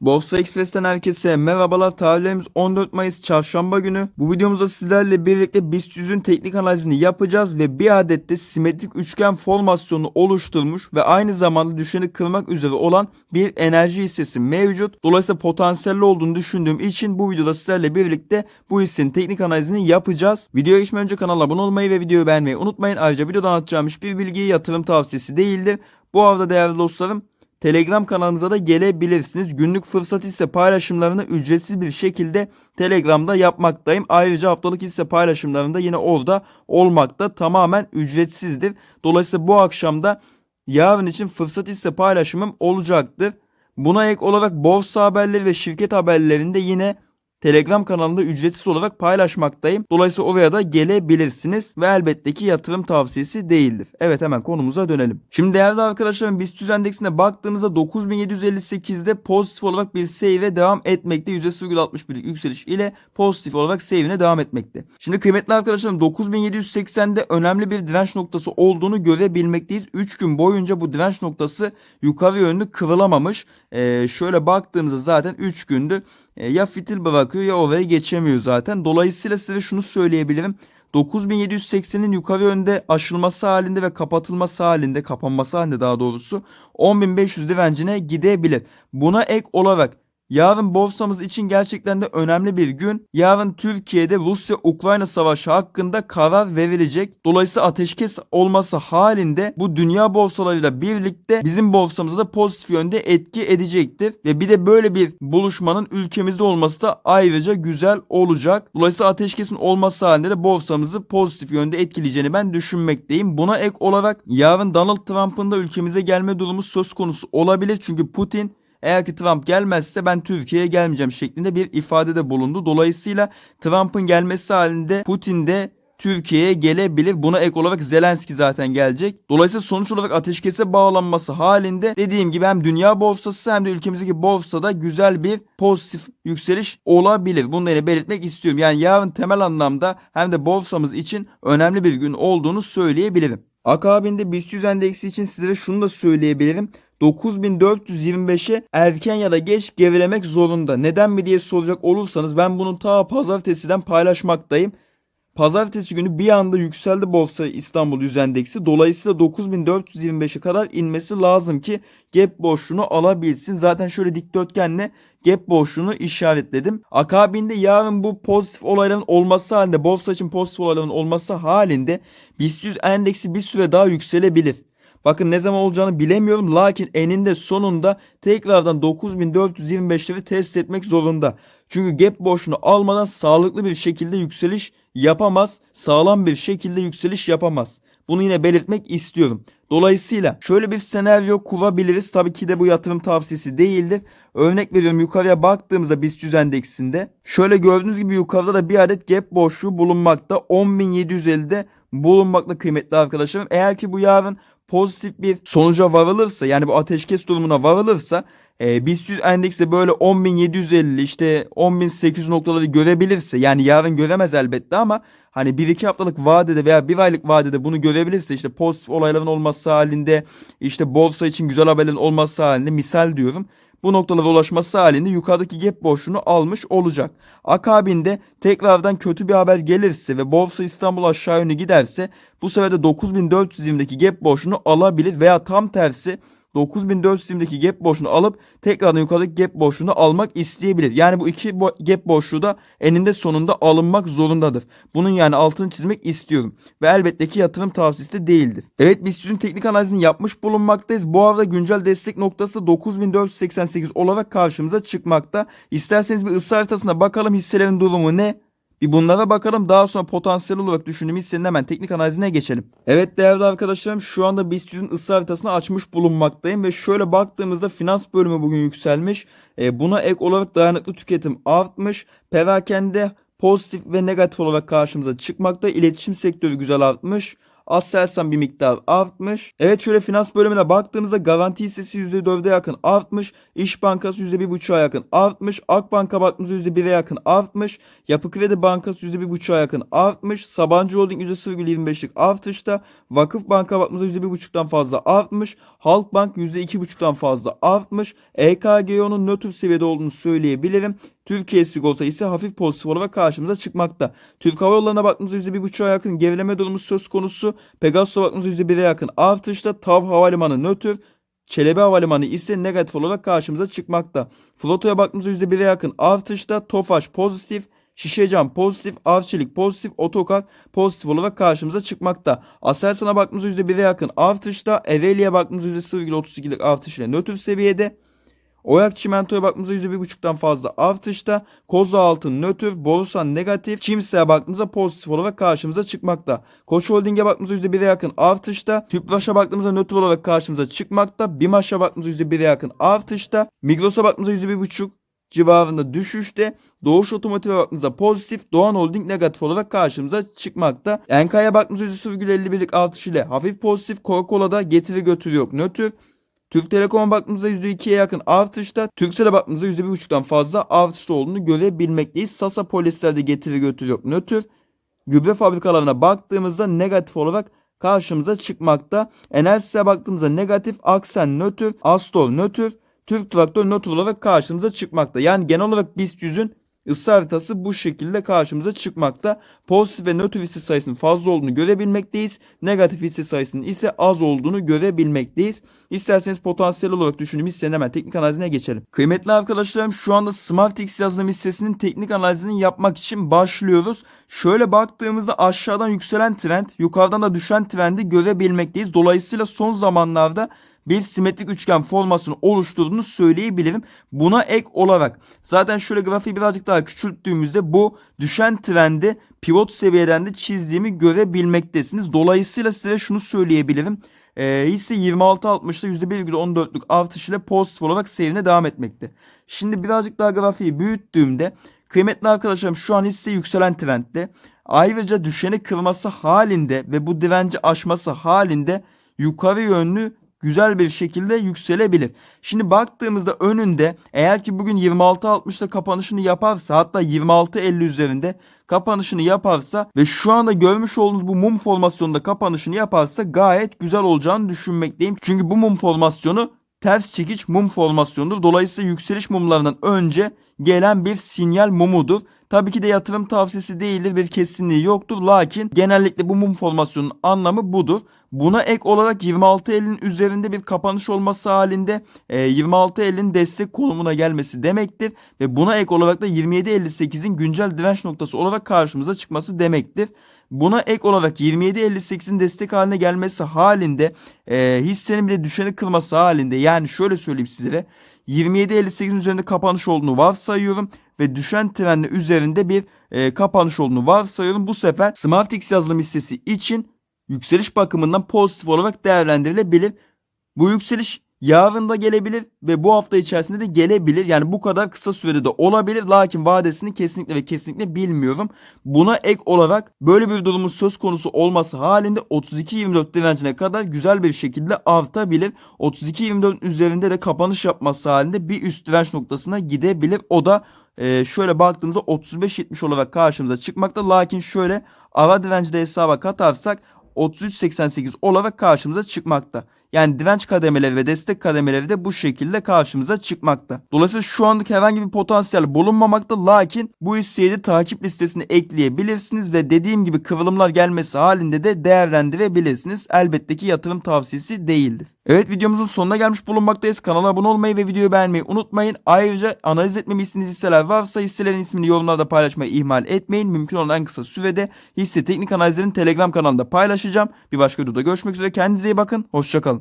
Borsa Express'ten herkese merhabalar. Tarihlerimiz 14 Mayıs çarşamba günü. Bu videomuzda sizlerle birlikte BIST 100'ün teknik analizini yapacağız ve bir adet de simetrik üçgen formasyonu oluşturmuş ve aynı zamanda düşeni kırmak üzere olan bir enerji hissesi mevcut. Dolayısıyla potansiyelli olduğunu düşündüğüm için bu videoda sizlerle birlikte bu hissenin teknik analizini yapacağız. Videoya geçmeden önce kanala abone olmayı ve videoyu beğenmeyi unutmayın. Ayrıca videoda anlatacağım hiçbir bilgi yatırım tavsiyesi değildir. Bu arada değerli dostlarım Telegram kanalımıza da gelebilirsiniz. Günlük fırsat hisse paylaşımlarını ücretsiz bir şekilde Telegram'da yapmaktayım. Ayrıca haftalık hisse paylaşımlarında yine orada olmakta tamamen ücretsizdir. Dolayısıyla bu akşam da yarın için fırsat hisse paylaşımım olacaktır. Buna ek olarak borsa haberleri ve şirket haberlerinde yine Telegram kanalında ücretsiz olarak paylaşmaktayım. Dolayısıyla oraya da gelebilirsiniz ve elbette ki yatırım tavsiyesi değildir. Evet hemen konumuza dönelim. Şimdi değerli arkadaşlarım BIST endeksine baktığımızda 9758'de pozitif olarak bir seyre devam etmekte. %0,61'lik yükseliş ile pozitif olarak seyrine devam etmekte. Şimdi kıymetli arkadaşlarım 9780'de önemli bir direnç noktası olduğunu görebilmekteyiz. 3 gün boyunca bu direnç noktası yukarı yönlü kıvrılamamış. Ee, şöyle baktığımızda zaten 3 gündür ya fitil bırakıyor ya oraya geçemiyor zaten. Dolayısıyla size şunu söyleyebilirim. 9780'in yukarı yönde aşılması halinde ve kapatılması halinde, kapanması halinde daha doğrusu 10500 direncine gidebilir. Buna ek olarak Yarın borsamız için gerçekten de önemli bir gün. Yarın Türkiye'de Rusya-Ukrayna savaşı hakkında karar verilecek. Dolayısıyla ateşkes olması halinde bu dünya borsalarıyla birlikte bizim borsamıza da pozitif yönde etki edecektir. Ve bir de böyle bir buluşmanın ülkemizde olması da ayrıca güzel olacak. Dolayısıyla ateşkesin olması halinde de borsamızı pozitif yönde etkileyeceğini ben düşünmekteyim. Buna ek olarak yarın Donald Trump'ın da ülkemize gelme durumu söz konusu olabilir. Çünkü Putin eğer ki Trump gelmezse ben Türkiye'ye gelmeyeceğim şeklinde bir ifadede bulundu. Dolayısıyla Trump'ın gelmesi halinde Putin de Türkiye'ye gelebilir. Buna ek olarak Zelenski zaten gelecek. Dolayısıyla sonuç olarak ateşkese bağlanması halinde dediğim gibi hem dünya borsası hem de ülkemizdeki borsada güzel bir pozitif yükseliş olabilir. Bunu da belirtmek istiyorum. Yani yarın temel anlamda hem de borsamız için önemli bir gün olduğunu söyleyebilirim. Akabinde BIST 100 endeksi için size şunu da söyleyebilirim. 9425'e erken ya da geç gerilemek zorunda. Neden mi diye soracak olursanız ben bunu ta pazartesiden paylaşmaktayım. Pazartesi günü bir anda yükseldi borsa İstanbul Yüz Endeksi. Dolayısıyla 9425'e kadar inmesi lazım ki gap boşluğunu alabilsin. Zaten şöyle dikdörtgenle gap boşluğunu işaretledim. Akabinde yarın bu pozitif olayların olması halinde borsa için pozitif olayların olması halinde BIST 100 endeksi bir süre daha yükselebilir. Bakın ne zaman olacağını bilemiyorum. Lakin eninde sonunda tekrardan 9425'leri test etmek zorunda. Çünkü gap boşluğunu almadan sağlıklı bir şekilde yükseliş yapamaz. Sağlam bir şekilde yükseliş yapamaz. Bunu yine belirtmek istiyorum. Dolayısıyla şöyle bir senaryo kurabiliriz. Tabii ki de bu yatırım tavsiyesi değildir. Örnek veriyorum yukarıya baktığımızda BIST 100 endeksinde şöyle gördüğünüz gibi yukarıda da bir adet gap boşluğu bulunmakta. 10.750'de bulunmakta kıymetli arkadaşlarım. Eğer ki bu yarın pozitif bir sonuca varılırsa yani bu ateşkes durumuna varılırsa e, BIST 100 endeksi böyle 10.750 işte 10.800 noktaları görebilirse yani yarın göremez elbette ama hani 1-2 haftalık vadede veya 1 aylık vadede bunu görebilirse işte pozitif olayların olması halinde işte borsa için güzel haberlerin olması halinde misal diyorum bu noktalara ulaşması halinde yukarıdaki gap boşluğunu almış olacak. Akabinde tekrardan kötü bir haber gelirse ve Borsa İstanbul aşağı yönlü giderse bu sefer de 9420'deki gap boşluğunu alabilir veya tam tersi 9420'deki gap boşluğunu alıp tekrardan yukarıdaki gap boşluğunu almak isteyebilir. Yani bu iki gap boşluğu da eninde sonunda alınmak zorundadır. Bunun yani altını çizmek istiyorum. Ve elbette ki yatırım tavsiyesi de değildir. Evet biz sizin teknik analizini yapmış bulunmaktayız. Bu arada güncel destek noktası 9488 olarak karşımıza çıkmakta. İsterseniz bir ısı haritasına bakalım hisselerin durumu ne? Bir bunlara bakalım daha sonra potansiyel olarak düşündüğüm hissenin hemen teknik analizine geçelim. Evet değerli arkadaşlarım şu anda BIST 100'ün ısı haritasını açmış bulunmaktayım ve şöyle baktığımızda finans bölümü bugün yükselmiş. E, buna ek olarak dayanıklı tüketim artmış. Perakende pozitif ve negatif olarak karşımıza çıkmakta. İletişim sektörü güzel artmış. Aselsan bir miktar artmış. Evet şöyle finans bölümüne baktığımızda garanti hissesi %4'e yakın artmış. İş Bankası %1,5'a yakın artmış. Akbank'a baktığımızda %1'e yakın artmış. Yapı Kredi Bankası %1,5'a yakın artmış. Sabancı Holding %0,25'lik artışta. Vakıf Bank'a baktığımızda %1,5'tan fazla artmış. Halkbank %2,5'tan fazla artmış. EKGO'nun nötr seviyede olduğunu söyleyebilirim. Türkiye sigorta ise hafif pozitif olarak karşımıza çıkmakta. Türk Hava Yolları'na baktığımızda %1,5'a yakın gerileme durumu söz konusu. Pegasus'a baktığımızda %1'e yakın artışta. TAV Havalimanı nötr. Çelebi Havalimanı ise negatif olarak karşımıza çıkmakta. Flota'ya baktığımızda %1'e yakın artışta. Tofaş pozitif. Şişecam pozitif, Arçelik pozitif, Otokar pozitif olarak karşımıza çıkmakta. Aselsan'a baktığımızda %1'e yakın artışta. Ereğli'ye baktığımızda %0,32'lik artış ile nötr seviyede. Oyak Çimento'ya baktığımızda %1,5'tan fazla artışta. Koza Altın nötr, Borusan negatif, Çimsa'ya baktığımızda pozitif olarak karşımıza çıkmakta. Koç Holding'e baktığımızda %1'e yakın artışta. Tüpraş'a baktığımızda nötr olarak karşımıza çıkmakta. Bimaş'a baktığımızda %1'e yakın artışta. Migros'a baktığımızda %1,5 civarında düşüşte. Doğuş Otomotiv'e baktığımızda pozitif, Doğan Holding negatif olarak karşımıza çıkmakta. Enka'ya baktığımızda %0,51'lik artış ile hafif pozitif, Coca-Cola'da getiri götürü yok nötr. Türk Telekom'a baktığımızda %2'ye yakın artışta, Turkcell'e baktığımızda %1,5'tan fazla artışta olduğunu görebilmekteyiz. Sasa polislerde getiri götürü yok nötr. Gübre fabrikalarına baktığımızda negatif olarak karşımıza çıkmakta. Enerjis'e baktığımızda negatif, Aksen nötr, Astor nötr, Türk Traktör nötr olarak karşımıza çıkmakta. Yani genel olarak BIST 100'ün ısı haritası bu şekilde karşımıza çıkmakta. Pozitif ve nötr hisse sayısının fazla olduğunu görebilmekteyiz. Negatif hisse sayısının ise az olduğunu görebilmekteyiz. İsterseniz potansiyel olarak düşündüğüm hissenin hemen teknik analizine geçelim. Kıymetli arkadaşlarım şu anda SmartX yazılım hissesinin teknik analizini yapmak için başlıyoruz. Şöyle baktığımızda aşağıdan yükselen trend, yukarıdan da düşen trendi görebilmekteyiz. Dolayısıyla son zamanlarda bir simetrik üçgen formasyonu oluşturduğunu söyleyebilirim. Buna ek olarak zaten şöyle grafiği birazcık daha küçülttüğümüzde bu düşen trendi pivot seviyeden de çizdiğimi görebilmektesiniz. Dolayısıyla size şunu söyleyebilirim. E, hisse 26.60'da %1,14'lük artış ile pozitif olarak seyrine devam etmekte. Şimdi birazcık daha grafiği büyüttüğümde kıymetli arkadaşlarım şu an hisse yükselen trendde. Ayrıca düşeni kırması halinde ve bu direnci aşması halinde yukarı yönlü güzel bir şekilde yükselebilir. Şimdi baktığımızda önünde eğer ki bugün 26.60'da kapanışını yaparsa hatta 26.50 üzerinde kapanışını yaparsa ve şu anda görmüş olduğunuz bu mum formasyonunda kapanışını yaparsa gayet güzel olacağını düşünmekteyim. Çünkü bu mum formasyonu ters çekiç mum formasyonudur. Dolayısıyla yükseliş mumlarından önce gelen bir sinyal mumudur. Tabii ki de yatırım tavsiyesi değildir bir kesinliği yoktur. Lakin genellikle bu mum formasyonun anlamı budur. Buna ek olarak 26.50'nin üzerinde bir kapanış olması halinde e, 26.50'nin destek konumuna gelmesi demektir. Ve buna ek olarak da 27.58'in güncel direnç noktası olarak karşımıza çıkması demektir. Buna ek olarak 27.58'in destek haline gelmesi halinde e, hissenin bile düşeni kırması halinde yani şöyle söyleyeyim sizlere 27.58'in üzerinde kapanış olduğunu varsayıyorum ve düşen trendi üzerinde bir e, kapanış olduğunu varsayıyorum. Bu sefer SmartX yazılım hissesi için yükseliş bakımından pozitif olarak değerlendirilebilir. Bu yükseliş yarın da gelebilir ve bu hafta içerisinde de gelebilir. Yani bu kadar kısa sürede de olabilir. Lakin vadesini kesinlikle ve kesinlikle bilmiyorum. Buna ek olarak böyle bir durumun söz konusu olması halinde 32-24 direncine kadar güzel bir şekilde artabilir. 32-24 üzerinde de kapanış yapması halinde bir üst direnç noktasına gidebilir. O da e, şöyle baktığımızda 35-70 olarak karşımıza çıkmakta. Lakin şöyle ara direnci de hesaba katarsak 33.88 olarak karşımıza çıkmakta. Yani direnç kademeleri ve destek kademeleri de bu şekilde karşımıza çıkmakta. Dolayısıyla şu anlık herhangi bir potansiyel bulunmamakta lakin bu hisseyi takip listesine ekleyebilirsiniz ve dediğim gibi kıvrımlar gelmesi halinde de değerlendirebilirsiniz. Elbette ki yatırım tavsiyesi değildir. Evet videomuzun sonuna gelmiş bulunmaktayız. Kanala abone olmayı ve videoyu beğenmeyi unutmayın. Ayrıca analiz etmemi istediğiniz hisseler varsa hisselerin ismini yorumlarda paylaşmayı ihmal etmeyin. Mümkün olan en kısa sürede hisse teknik analizlerini Telegram kanalında paylaşacağım. Bir başka videoda görüşmek üzere. Kendinize iyi bakın. Hoşçakalın.